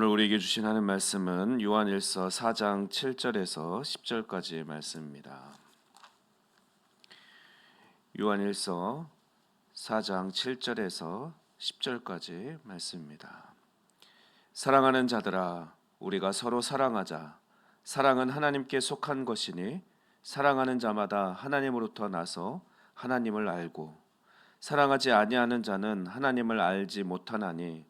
오늘 우리에게 주신 하는 말씀은 요한일서 4장 7절에서 10절까지의 말씀입니다. 요한일서 4장 7절에서 10절까지 말씀입니다. 사랑하는 자들아 우리가 서로 사랑하자 사랑은 하나님께 속한 것이니 사랑하는 자마다 하나님으로부터 나서 하나님을 알고 사랑하지 아니하는 자는 하나님을 알지 못하나니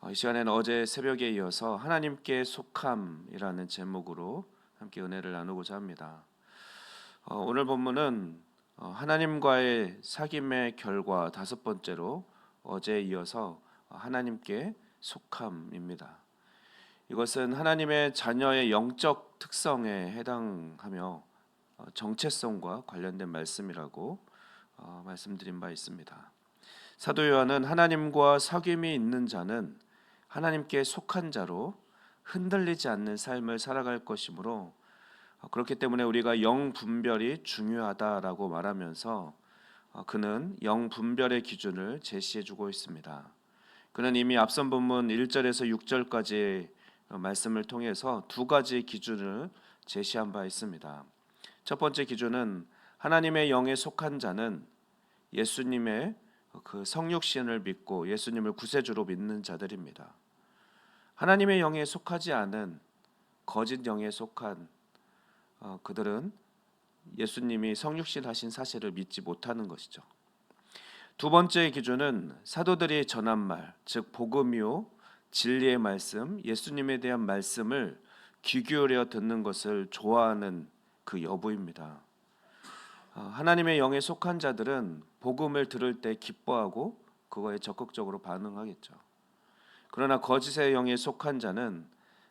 어, 이 시간에는 어제 새벽에 이어서 하나님께 속함이라는 제목으로 함께 은혜를 나누고자 합니다. 어, 오늘 본문은 어, 하나님과의 사귐의 결과 다섯 번째로 어제에 이어서 하나님께 속함입니다. 이것은 하나님의 자녀의 영적 특성에 해당하며 정체성과 관련된 말씀이라고 말씀드린 바 있습니다. 사도 요한은 하나님과 사귐이 있는 자는 하나님께 속한 자로 흔들리지 않는 삶을 살아갈 것이므로 어, 그렇기 때문에 우리가 영 분별이 중요하다라고 말하면서 어, 그는 영 분별의 기준을 제시해 주고 있습니다. 그는 이미 앞선 본문 1절에서 6절까지 말씀을 통해서 두 가지 기준을 제시한 바 있습니다. 첫 번째 기준은 하나님의 영에 속한 자는 예수님의 그 성육신을 믿고 예수님을 구세주로 믿는 자들입니다. 하나님의 영에 속하지 않은 거짓 영에 속한 어, 그들은 예수님이 성육신 하신 사실을 믿지 못하는 것이죠. 두 번째 기준은 사도들이 전한 말, 즉 복음이요 진리의 말씀, 예수님에 대한 말씀을 귀 기울여 듣는 것을 좋아하는 그 여부입니다. 어, 하나님의 영에 속한 자들은 복음을 들을 때 기뻐하고 그거에 적극적으로 반응하겠죠. 그러나 거짓의 영에 속한 자는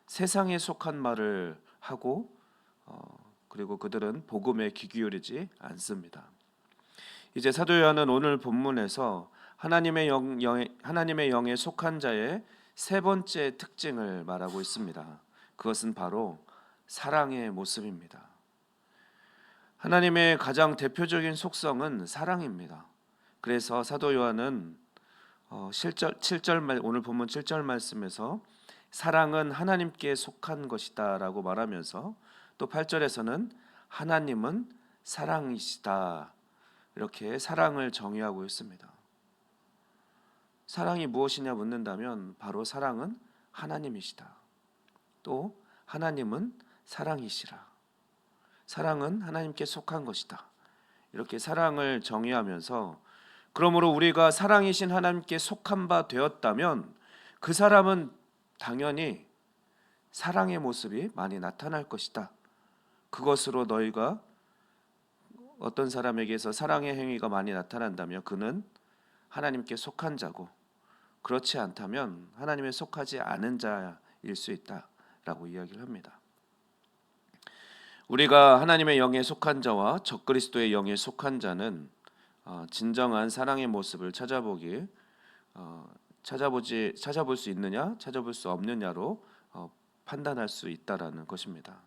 세상에 속한 말을 하고 어, 그리고 그들은 복음에 귀 기울이지 않습니다. 이제 사도 요한은 오늘 본문에서 하나님의 영, 영에, 하나님의 영에 속한 자의 세 번째 특징을 말하고 있습니다. 그것은 바로 사랑의 모습입니다. 하나님의 가장 대표적인 속성은 사랑입니다. 그래서 사도 요한은 어, 7절, 7절 말 오늘 본문 7절 말씀에서 사랑은 하나님께 속한 것이다라고 말하면서 또 8절에서는 하나님은 사랑이시다 이렇게 사랑을 정의하고 있습니다. 사랑이 무엇이냐 묻는다면 바로 사랑은 하나님이시다. 또 하나님은 사랑이시라. 사랑은 하나님께 속한 것이다. 이렇게 사랑을 정의하면서 그러므로 우리가 사랑이신 하나님께 속한 바 되었다면 그 사람은 당연히 사랑의 모습이 많이 나타날 것이다. 그것으로 너희가 어떤 사람에게서 사랑의 행위가 많이 나타난다면 그는 하나님께 속한 자고 그렇지 않다면 하나님에 속하지 않은 자일 수 있다라고 이야기를 합니다. 우리가 하나님의 영에 속한 자와 적그리스도의 영에 속한 자는 어, 진정한 사랑의 모습을 찾아보기 어, 찾아보지 찾아볼 수 있느냐 찾아볼 수 없느냐로 어, 판단할 수 있다라는 것입니다.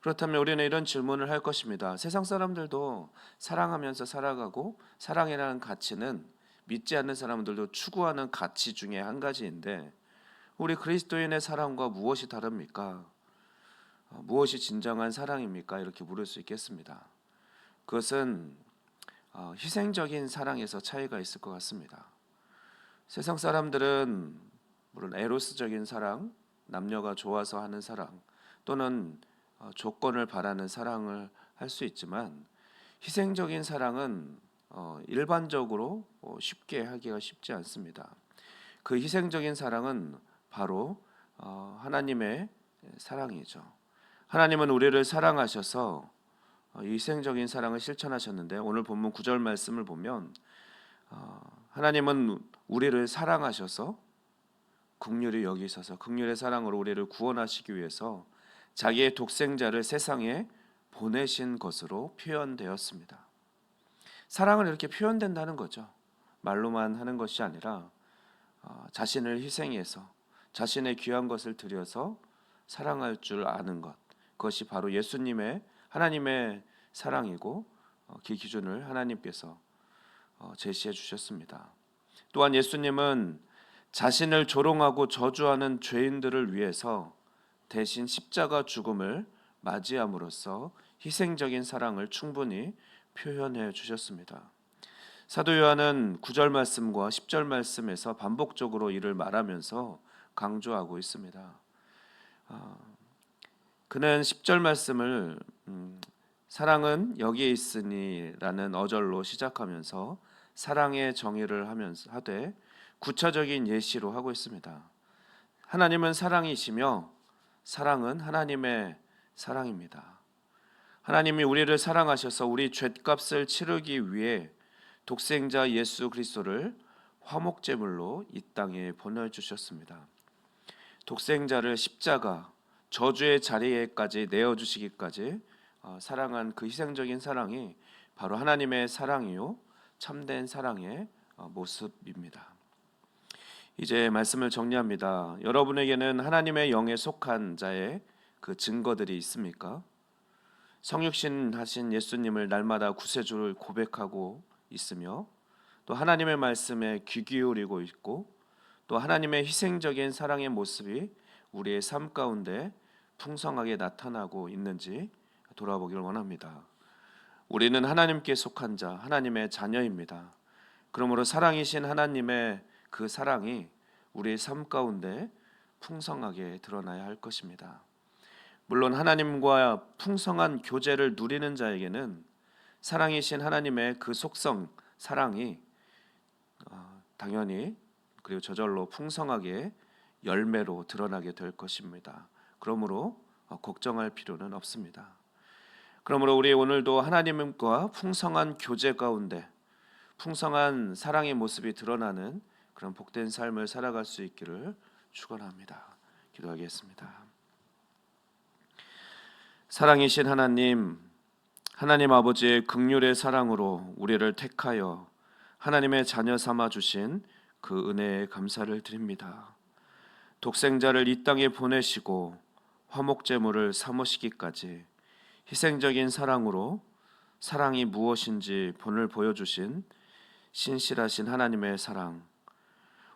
그렇다면 우리는 이런 질문을 할 것입니다. 세상 사람들도 사랑하면서 살아가고 사랑이라는 가치는 믿지 않는 사람들도 추구하는 가치 중에 한 가지인데 우리 그리스도인의 사랑과 무엇이 다릅니까? 어, 무엇이 진정한 사랑입니까? 이렇게 물을 수 있겠습니다. 그것은 어, 희생적인 사랑에서 차이가 있을 것 같습니다. 세상 사람들은 물론 에로스적인 사랑, 남녀가 좋아서 하는 사랑 또는 어, 조건을 바라는 사랑을 할 수 있지만 희생적인 사랑은 일반적으로 쉽게 하기가 쉽지 않습니다. 그 희생적인 사랑은 바로 하나님의 사랑이죠. 하나님은 우리를 사랑하셔서 어, 희생적인 사랑을 실천하셨는데 오늘 본문 9절 말씀을 보면 어, 하나님은 우리를 사랑하셔서 국률이 여기 있어서 국률의 사랑으로 우리를 구원하시기 위해서 자기의 독생자를 세상에 보내신 것으로 표현되었습니다. 사랑은 이렇게 표현된다는 거죠. 말로만 하는 것이 아니라 어, 자신을 희생해서 자신의 귀한 것을 들여서 사랑할 줄 아는 것 그것이 바로 예수님의 하나님의 사랑이고 어, 그 기준을 하나님께서 어, 제시해 주셨습니다. 또한 예수님은 자신을 조롱하고 저주하는 죄인들을 위해서 대신 십자가 죽음을 맞이함으로써 희생적인 사랑을 충분히 표현해 주셨습니다. 사도 요한은 9절 말씀과 10절 말씀에서 반복적으로 이를 말하면서 강조하고 있습니다. 어, 그는 10절 말씀을 음, 사랑은 여기에 있으니라는 어절로 시작하면서 사랑의 정의를 하면서 하되 구체적인 예시로 하고 있습니다. 하나님은 사랑이시며 사랑은 하나님의 사랑입니다. 하나님이 우리를 사랑하셔서 우리 죄값을 치르기 위해 독생자 예수 그리스도를 화목제물로 이 땅에 보내 주셨습니다. 독생자를 십자가 저주의 자리에까지 내어 주시기까지 어, 사랑한 그 희생적인 사랑이 바로 하나님의 사랑이요 참된 사랑의 어, 모습입니다. 이제 말씀을 정리합니다. 여러분에게는 하나님의 영에 속한 자의 그 증거들이 있습니까? 성육신 하신 예수님을 날마다 구세주를 고백하고 있으며 또 하나님의 말씀에 귀 기울이고 있고 또 하나님의 희생적인 사랑의 모습이 우리의 삶 가운데 풍성하게 나타나고 있는지 돌아보기를 원합니다. 우리는 하나님께 속한 자, 하나님의 자녀입니다. 그러므로 사랑이신 하나님의 그 사랑이 우리의 삶 가운데 풍성하게 드러나야 할 것입니다. 물론 하나님과 풍성한 교제를 누리는 자에게는 사랑이신 하나님의 그 속성 사랑이 어, 당연히 그리고 저절로 풍성하게 열매로 드러나게 될 것입니다. 그러므로 어, 걱정할 필요는 없습니다. 그러므로 우리 오늘도 하나님과 풍성한 교제 가운데 풍성한 사랑의 모습이 드러나는 그런 복된 삶을 살아갈 수 있기를 축원합니다. 기도하겠습니다. 사랑이신 하나님, 하나님 아버지의 극률의 사랑으로 우리를 택하여 하나님의 자녀 삼아 주신 그 은혜에 감사를 드립니다. 독생자를 이 땅에 보내시고 화목제물을 삼으시기까지 희생적인 사랑으로 사랑이 무엇인지 본을 보여주신 신실하신 하나님의 사랑.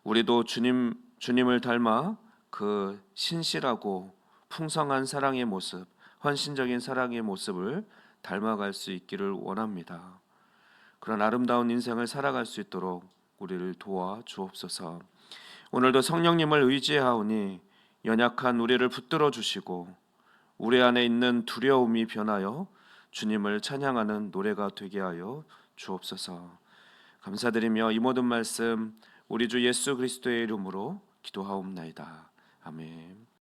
우리도 주님 주님을 닮아 그 신실하고 풍성한 사랑의 모습, 헌신적인 사랑의 모습을 닮아갈 수 있기를 원합니다. 그런 아름다운 인생을 살아갈 수 있도록 우리를 도와 주옵소서. 오늘도 성령님을 의지하오니 연약한 우리를 붙들어 주시고 우리 안에 있는 두려움이 변하여 주님을 찬양하는 노래가 되게 하여 주옵소서. 감사드리며 이 모든 말씀 우리 주 예수 그리스도의 이름으로 기도하옵나이다. 아멘.